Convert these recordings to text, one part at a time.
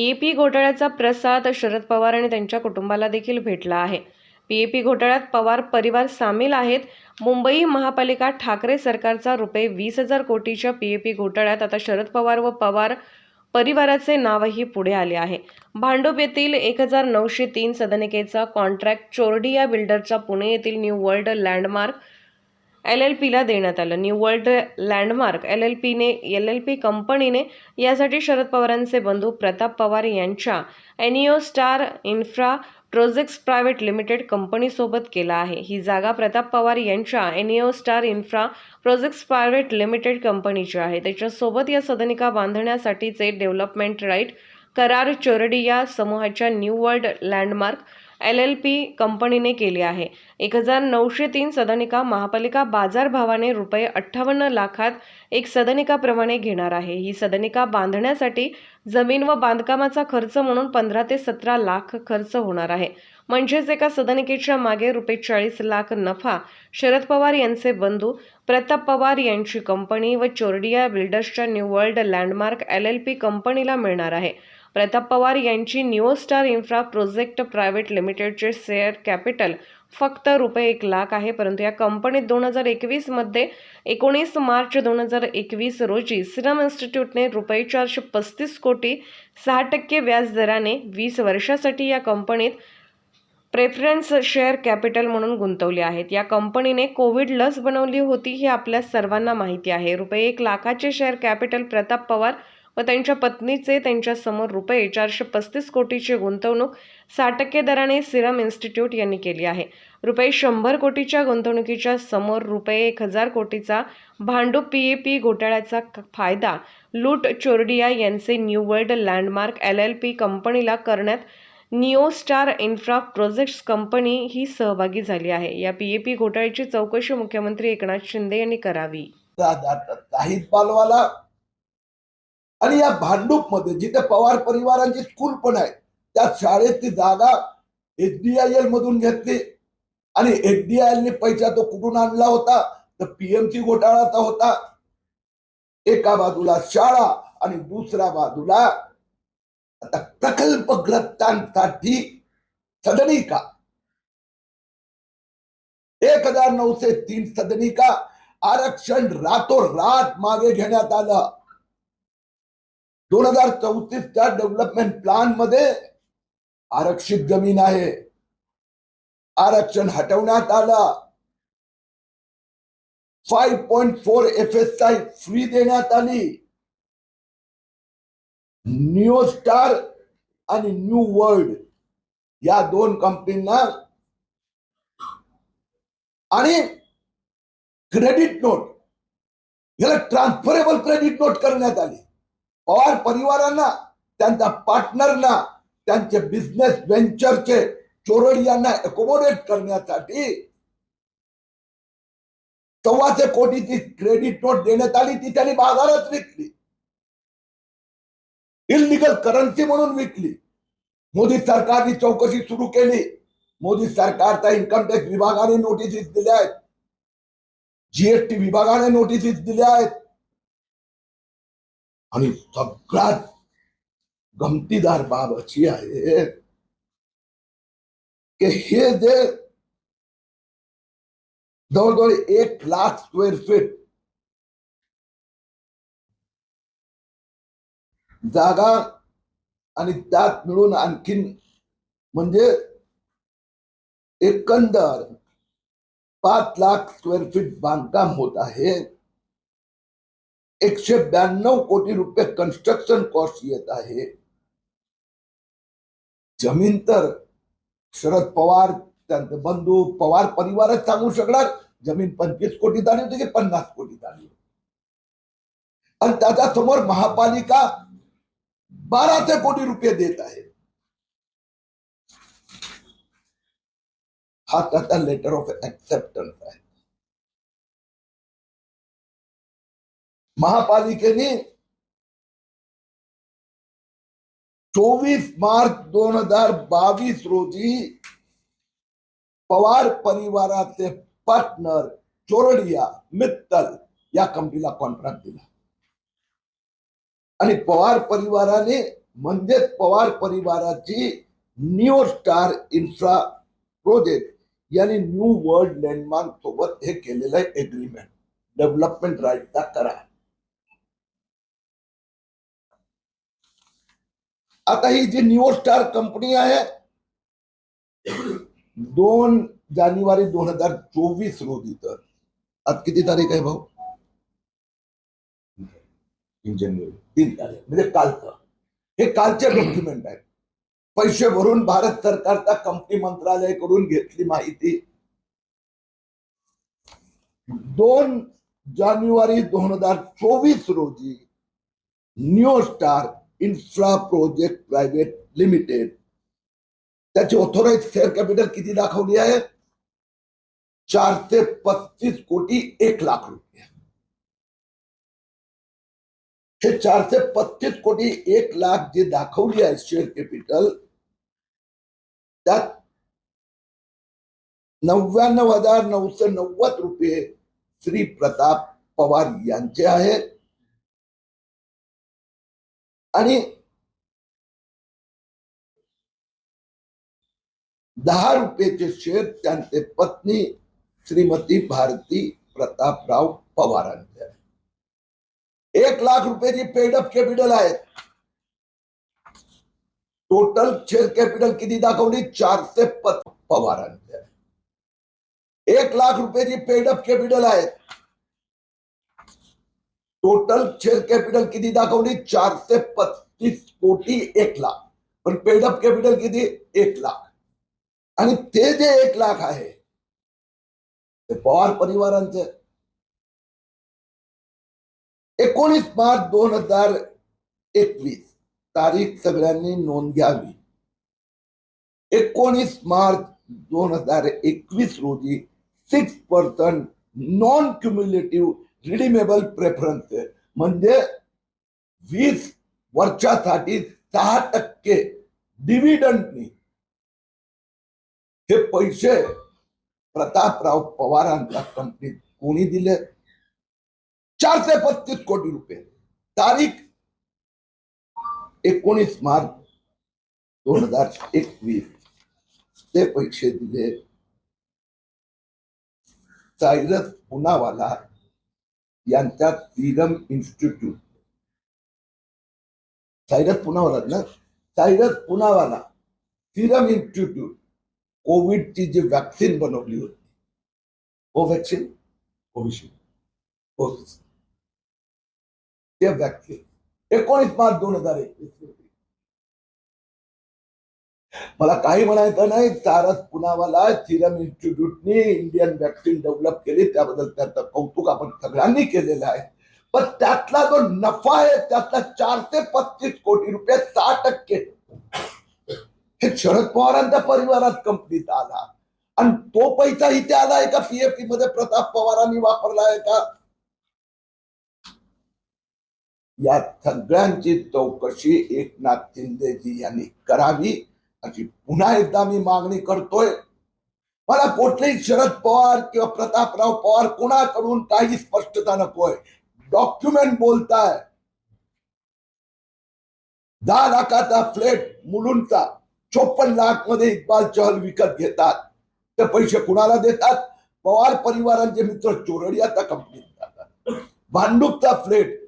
PAP घोटाळ्याचा प्रसाद शरद पवार आणि त्यांच्या कुटुंबाला देखील भेटला आहे. पीएपी घोटाळ्यात पवार परिवार सामील आहेत. मुंबई महापालिका ठाकरे सरकारचा रुपये वीस हजार कोटीच्या पीएपी घोटाळ्यात आता शरद पवार व पवार परिवाराचे नावही पुढे आले आहे. भांडूप येथील एक हजार नऊशे तीन सदनिकेचा कॉन्ट्रॅक्ट चोरडिया बिल्डरचा पुणे येथील New World Landmark L L पीला देण्यात आलं. New World Landmark L L पीने एल एल पी कंपनीने यासाठी शरद पवारांचे बंधू प्रताप पवार यांच्या Neo Star Infra Projects Private Limited कंपनीसोबत केला आहे. ही जागा प्रताप पवार यांच्या Neo Star Infra Projects Private Limited कंपनीची आहे. त्याच्यासोबत या सदनिका बांधण्यासाठीचे डेव्हलपमेंट राईट करार चोरडी या समूहाच्या New World Landmark L L P कंपनीने केली आहे. एक हजार नऊशे तीन सदनिका महापालिका बाजारभावाने रुपये अठ्ठावन्न लाखात एक सदनिकाप्रमाणे घेणार आहे. ही सदनिका बांधण्यासाठी जमीन व बांधकामाचा खर्च म्हणून पंधरा ते सतरा लाख खर्च होणार आहे. म्हणजेच एका सदनिकेच्या मागे रुपये चाळीस लाख नफा शरद पवार यांचे बंधू प्रताप पवार यांची कंपनी व Chordia बिल्डर्सच्या New World Landmark L L P कंपनीला मिळणार आहे. प्रताप पवार यांची New Star Infra Project Private लिमिटेडचे शेअर कॅपिटल फक्त रुपये एक लाख आहे. परंतु या कंपनीत दोन हजार एकवीसमध्ये एकोणीस मार्च दोन हजार एकवीस रोजी सिरम इन्स्टिट्यूटने रुपये चारशे पस्तीस कोटी सहा टक्के व्याज दराने वीस वर्षासाठी या कंपनीत प्रेफरन्स शेअर कॅपिटल म्हणून गुंतवले आहेत. या कंपनीने कोविड लस बनवली होती हे आपल्या सर्वांना माहिती आहे. रुपये एक लाखाचे शेअर कॅपिटल प्रताप पवार व त्यांच्या पत्नीचे त्यांच्यासमोर रुपये चारशे पस्तीस कोटीची गुंतवणूक साठ टक्के दराने सिरम इन्स्टिट्यूट यांनी केली आहे. रुपये शंभर कोटीच्या गुंतवणुकीच्या समोर रुपये एक हजार कोटीचा भांडूप पी ए पी घोटाळ्याचा फायदा लूट चोरडिया यांचे New World Landmark L L P कंपनीला करण्यात Neo Star Infra Projects company ही सहभागी झाली आहे. या पी ए पी घोटाळ्याची चौकशी मुख्यमंत्री एकनाथ शिंदे यांनी करावी. पालवाला आणि या भांडूपमध्ये जिथे पवार परिवारांची स्कूल पण आहे त्या शाळेत ती जागा एचडीआयएल मधून घेतली. आणि एचडीआयएल ने पैसा तो कुठून आणला होता? तर पीएमसी घोटाळाचा होता. एका बाजूला शाळा आणि दुसऱ्या बाजूला आता प्रकल्पग्रस्तांसाठी सदनिका. एक हजार नऊशे तीन सदनिका. आरक्षण रातोरात मागे घेण्यात आलं. दोन हजार चौतीसच्या डेव्हलपमेंट प्लॅनमध्ये आरक्षित जमीन आहे. आरक्षण हटवण्यात आला. Five point four F S I free देण्यात आली. न्यू स्टार आणि न्यू वर्ल्ड या दोन कंपनींना आणि क्रेडिट नोट याला ट्रान्सफरेबल क्रेडिट नोट करण्यात आली. पवार परिवारांना त्यांच्या पार्टनरना त्यांचे बिझनेस व्हेंचरचे चोरड यांना अकोमोडेट करण्यासाठी सव्वाशे कोटीची क्रेडिट नोट देण्यात आली. ती त्यांनी विकली. इलिगल करन्सी म्हणून विकली. मोदी सरकारने चौकशी सुरू केली. मोदी सरकारच्या इन्कम टॅक्स विभागाने नोटिसीस दिल्या आहेत. जीएसटी विभागाने नोटिसीस दिल्या आहेत. आणि सगळ्यात गमतीदार बाब अशी आहे की हे जे जवळजवळ एक लाख स्क्वेअर फीट जागा आणि त्यात मिळून आणखीन म्हणजे एकंदर पाच लाख स्क्वेअर फीट बांधकाम होत आहे. एकशे ब्याण्णव कोटी रुपये कन्स्ट्रक्शन कॉस्ट येत आहे. ज़मीन तर शरद पवार त्यांचे बंधू पवार परिवारच सांगू शकणार. ज़मीन पंचवीस कोटी झाली होती की पन्नास कोटी आणि त्याच्या समोर महापालिका बाराशे कोटी रुपये देत आहे. हा त्याचा लेटर ऑफ़ ऍक्सेप्टन्स आहे. महापालिकेने चोवीस मार्च दोन हजार बावीस रोजी पवार परिवाराचे पार्टनर चोरडिया मित्तल या कंपनीला कॉन्ट्रॅक्ट दिला. आणि पवार परिवाराने म्हणजेच पवार परिवाराची न्यू स्टार इन्फ्रा प्रोजेक्ट यांनी न्यू वर्ल्ड लँडमार्क सोबत हे केलेलं आहे एग्रीमेंट डेव्हलपमेंट राईटचा करा. आता ही जी न्यू स्टार कंपनी आहे दोन जानेवारी दोन हजार चोवीस रोजी तर. आज किती तारीख आहे भाऊ? तीन जानेवारी. तीन तारीख. म्हणजे कालचं. हे कालचे डॉक्युमेंट आहेत पैसे भरून भारत सरकारचा कंपनी मंत्रालयाकडून घेतली माहिती. दोन जानेवारी दोन हजार चोवीस रोजी New Star Infra Project Private Limited त्याची ऑथोराईज शेअर कॅपिटल किती दाखवली आहे चार ते पस्तीस कोटी एक लाख रुपये। हे चार ते पस्तीस कोटी एक लाख जे दाखवली आहे शेअर कॅपिटल त्यात नव्याण्णव हज़ार नऊशे नव्वद रुपये श्री प्रताप पवार यांचे आहेत आणि दहा रुपयाचे शेअर त्यांचे पत्नी श्रीमती भारती प्रतापराव पवारांचे. एक लाख रुपयाची पेडअप कॅपिटल आहे. टोटल शेअर कॅपिटल किती दाखवली? चारशे पवारांचे. एक लाख रुपयाची पेडअप कॅपिटल आहे. टोटल शेअर कॅपिटल किती दाखवली? चारशे पस्तीस कोटी एक लाख. पण पेडअप कॅपिटल किती? एक लाख. आणि ते जे एक लाख आहे ते पवार परिवारांचे. एकोणीस मार्च दोन हजार एकवीस तारीख सगळ्यांनी नोंद घ्यावी. एकोणीस मार्च दोन हजार एकवीस रोजी six percent non cumulative redeemable preference म्हणजे वीस वर्षासाठी सहा टक्के डिव्हिडंडनी हे पैसे प्रतापराव पवारांच्या कंपनीत कोणी दिले? चारशे पस्तीस कोटी रुपये. तारीख एकोणीस मार्च दोन हजार एकवीस. ते पैसे दिले. सायरस पुनावाला यांच्या सिरम इन्स्टिट्यूट सायरस पुनावाला ना सायरस पुनावाला सिरम इन्स्टिट्यूट कोविडची जी वॅक्सिन बनवली होती कोवॅक्सिन कोविशिल्ड कोविड ते वॅक्सिन एकोणीस मार्च दोन हजार एकवीस रोजी मला काही म्हणायचं नाही. सारस पुनावाला सिरम इन्स्टिट्यूटने इंडियन वॅक्सिन डेव्हलप केली. त्याबद्दल त्याचं कौतुक आपण सगळ्यांनी केलेलं आहे. पण त्यातला जो नफा आहे त्यातला चारशे पस्तीस कोटी रुपये सहा टक्के. हे शरद पवारांच्या परिवारात कंपनीत आला. आणि तो पैसा इथे आलाय का? पीएफई मध्ये प्रताप पवारांनी वापरला आहे का? या सगळ्यांची चौकशी एकनाथ शिंदेजी यांनी करावी. अशी पुन्हा एकदा मी मागणी करतोय. मला कुठलेही शरद पवार किंवा प्रतापराव पवार कोणाकडून काही स्पष्टता नकोय. डॉक्युमेंट बोलताय. दहा लाखाचा फ्लेट मुलुंडचा चोपन्न लाखमध्ये इक्बाल चहल विकत घेतात. ते पैसे कुणाला देतात? पवार परिवारांचे मित्र चोरडियाच्या कंपनीत जातात. भांडूपचा फ्लेट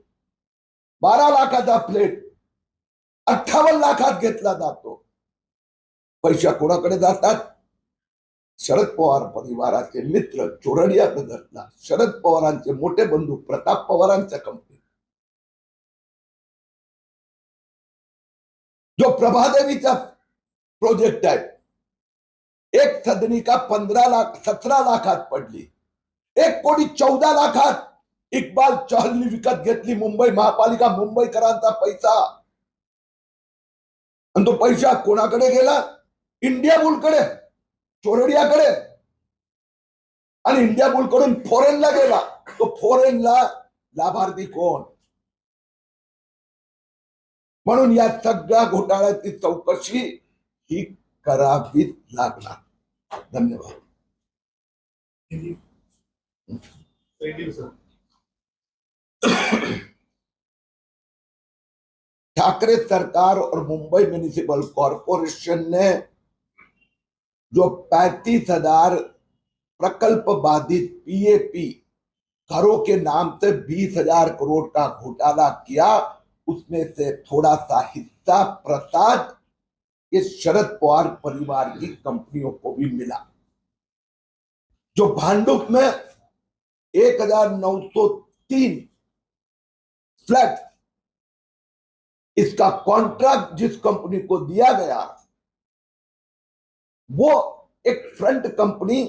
बारा लाखाचा फ्लेट अठ्ठावन्न लाखात घेतला जातो. पैसा कोणाकडे जातात शरद पवार परिवाराचे मित्र चोरडियाकडे जातात शरद पवारांचे मोठे बंधू प्रताप पवारांच्या कंपनी जो प्रभादेवीचा प्रोजेक्ट आहे एक सदनिका पंधरा लाख सतरा लाखात पडली एक कोटी चौदा लाखात इक्बाल चहलनी विकत घेतली मुंबई महापालिका मुंबईकरांचा पैसा आणि तो पैसा कोणाकडे गेला इंडिया बुलकडे चोरडियाकडे आणि इंडिया बुलकडून फॉरेनला गेला. तो फॉरेनला लाभार्थी कोण? म्हणून या सगळ्या घोटाळ्याची चौकशी ही करावीच लागणार. धन्यवाद. ठाकरे सरकार और मुंबई म्यूनिसिपल कॉरपोरेशन ने जो पैंतीस हज़ार प्रकल्प बाधित पीएपी घरों के नाम से बीस हज़ार करोड़ का घोटाला किया, उसमें से थोड़ा सा हिस्सा प्रसाद इस शरद पवार परिवार की कंपनियों को भी मिला। जो भांडुप में एक हज़ार नौ सौ तीन फ्लैट, इसका कॉन्ट्रैक्ट जिस कंपनी को दिया गया वो एक फ्रंट कंपनी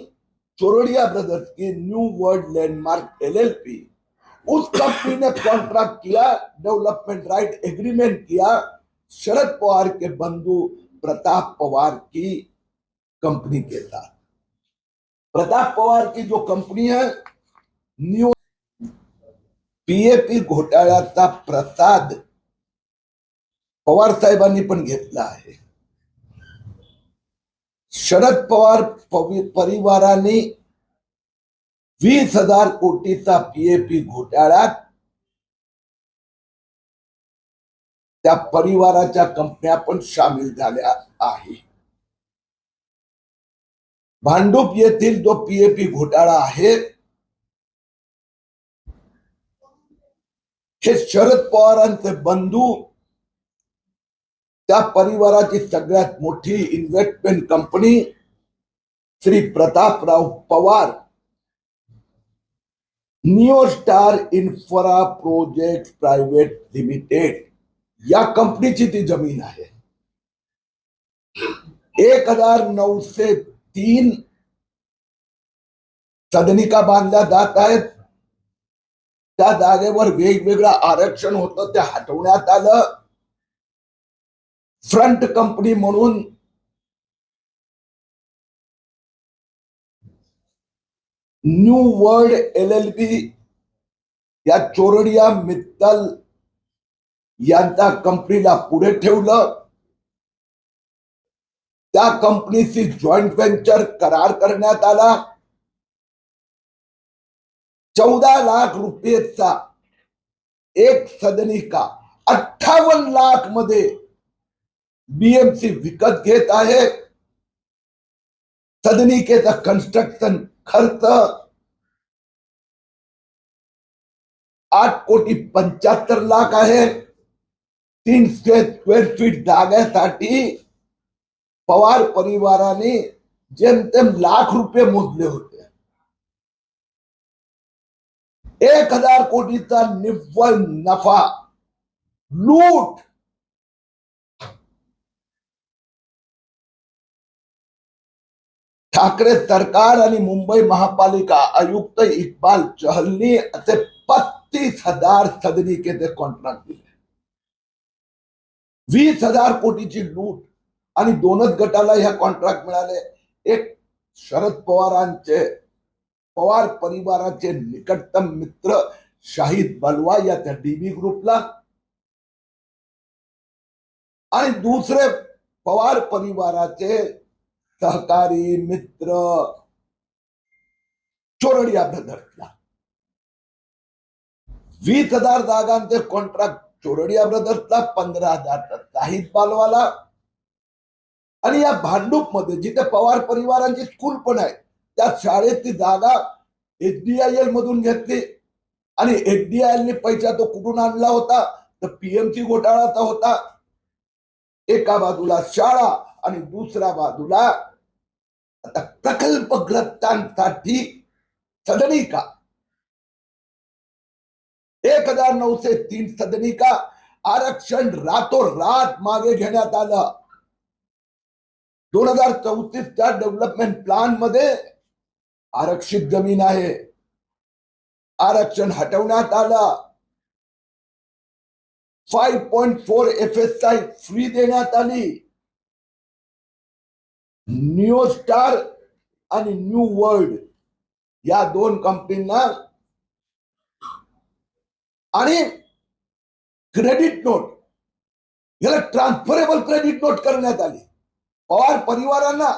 चोरडिया ब्रदर्स की न्यू वर्ल्ड लैंडमार्क एलएलपी। उस कंपनी ने कॉन्ट्रैक्ट किया डेवलपमेंट राइट एग्रीमेंट किया, शरद पवार के बंधु प्रताप पवार की कंपनी के साथ। प्रताप पवार की जो कंपनी है, न्यू पीएपी घोटाळ्याचा प्रसाद पवार साहेबांनी पण घेतला शरद पवार परिवाराने वीस हजार कोटीचा पीएपी घोटाळ्यात त्या परिवाराच्या कंपन्या पण सामील झाल्या आहे. भांडूप येथील जो पीएपी घोटाळा आहे हे शरद पवारांचे बंधू त्या परिवाराची सगळ्यात मोठी investment company Shri Prataprao Pawar. Neo Star Infra Project Private Limited या कंपनीची ती जमीन आहे. एक हजार नऊशे तीन सदनिका बांधल्या जात आहेत. त्या जागेवर वेगवेगळं आरक्षण होतं ते हटवण्यात आलं. फ्रंट कंपनी म्हणून New World L L B या चोरडिया मित्तल यांच्या कंपनीला पुढे ठेवलं. त्या कंपनीची जॉईंट व्हेंचर करार करण्यात आला. चौदा लाख रुपयेचा एक सदनिका अठ्ठावन्न लाखमध्ये बीएमसी विकत घेत आहे सदनिकेचा कन्स्ट्रक्शन खर्च आठ कोटी पंच्याहत्तर लाख आहे तीनशे स्क्वेअर फीट जागेसाठी पवार परिवाराने जेमतेम लाख रुपये मोजले होते एक हज़ार कोटीचा निव्वळ नफा, लूट ठाकरे सरकार आणि मुंबई महापालिका आयुक्त इक्बाल चहलनी असे पस्तीस हजार सदनिकेचे कॉन्ट्रॅक्ट दिले. वीस हजार कोटीची लूट आणि दोनच गटाला ह्या कॉन्ट्रॅक्ट मिळाले. एक शरद पवारांचे पवार परिवाराचे निकटतम मित्र शाहिद बलवा या त्या डीबी ग्रुपला. आणि दुसरे पवार परिवाराचे सहकारी मित्र. चोरडिया ब्रदर्सला वीस हजार जागांचे कॉन्ट्रॅक्ट चोरडिया ब्रदर्सला पंधरा हजार शाहिद बालवाला. आणि या भांडूपमध्ये जिथे पवार परिवारांची स्कूल पण आहे त्या शाळेची जागा एचडीआयएल मधून घेतली. आणि एचडीआयएल ने पैसा तो कुठून आणला होता? तर पीएमसी घोटाळाचा होता. एका बाजूला शाळा आणि दुसऱ्या बाजूला आता प्रकल्पग्रस्तांसाठी सदनिका. एक हजार नऊशे तीन सदनिका आरक्षण रातोरात मागे घेण्यात आलं. दोन हजार चौतीसच्या डेव्हलपमेंट प्लॅनमध्ये आरक्षित जमीन आहे. आरक्षण हटवण्यात आलं. Five point four F S I free देण्यात आली. न्यू स्टार आणि न्यू वर्ल्ड या दोन कंपनींना आणि क्रेडिट नोट याला ट्रान्सफरेबल क्रेडिट नोट करण्यात आली. पवार परिवारांना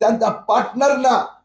त्यांच्या पार्टनरना